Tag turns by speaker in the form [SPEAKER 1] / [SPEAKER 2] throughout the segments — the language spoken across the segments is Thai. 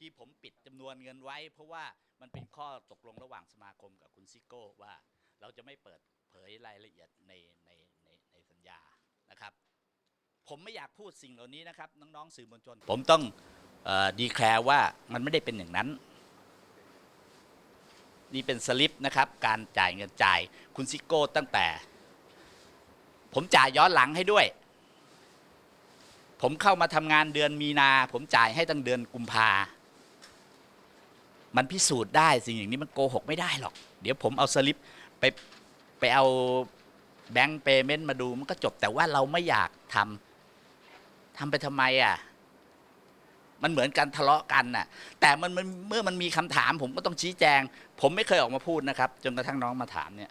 [SPEAKER 1] ที่ผมปิดจำนวนเงินไว้ เพราะว่ามันเป็นข้อตกลงระหว่างสมาคมกับคุณซิโก้ว่า เราจะไม่เปิดเผยรายละเอียดในในในในสัญญานะครับ ผมไม่อยากพูดสิ่งเหล่านี้นะครับน้องๆสื่อมวลชน ผมต้องดีแคลร์ว่ามันไม่ได้เป็นอย่างนั้น นี่เป็นสลิปนะครับ การจ่ายเงินจ่ายคุณซิโก้ตั้งแต่ ผมจ่ายย้อนหลังให้ด้วย ผมเข้ามาทำงานเดือนมีนา ผมจ่ายให้ตั้งเดือนกุมภา มันพิสูจน์ได้สิ่งอย่างนี้มันโกหกไม่ได้หรอก เดี๋ยวผมเอาสลิปไปไปเอาแบงก์เปเมนต์มาดูมันก็จบแต่ว่าเราไม่อยากทำทำไปทำไมอะ มันเหมือนกันทะเลาะกันน่ะ แต่มันมันเมื่อมันมีคำถาม ผมก็ต้องชี้แจง ผมไม่เคยออกมาพูดนะครับ จนกระทั่งน้องมาถามเนี่ย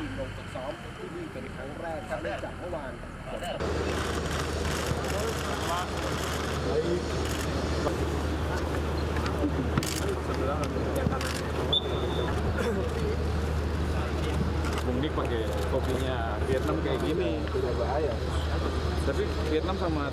[SPEAKER 2] ทีมลงฝึกซ้อมที่นี่เป็นครั้งแรกครับเนื่องจากเมื่อวาน
[SPEAKER 3] Bung Dik pakai kopinya Vietnam kayak gini. Tapi Vietnam sama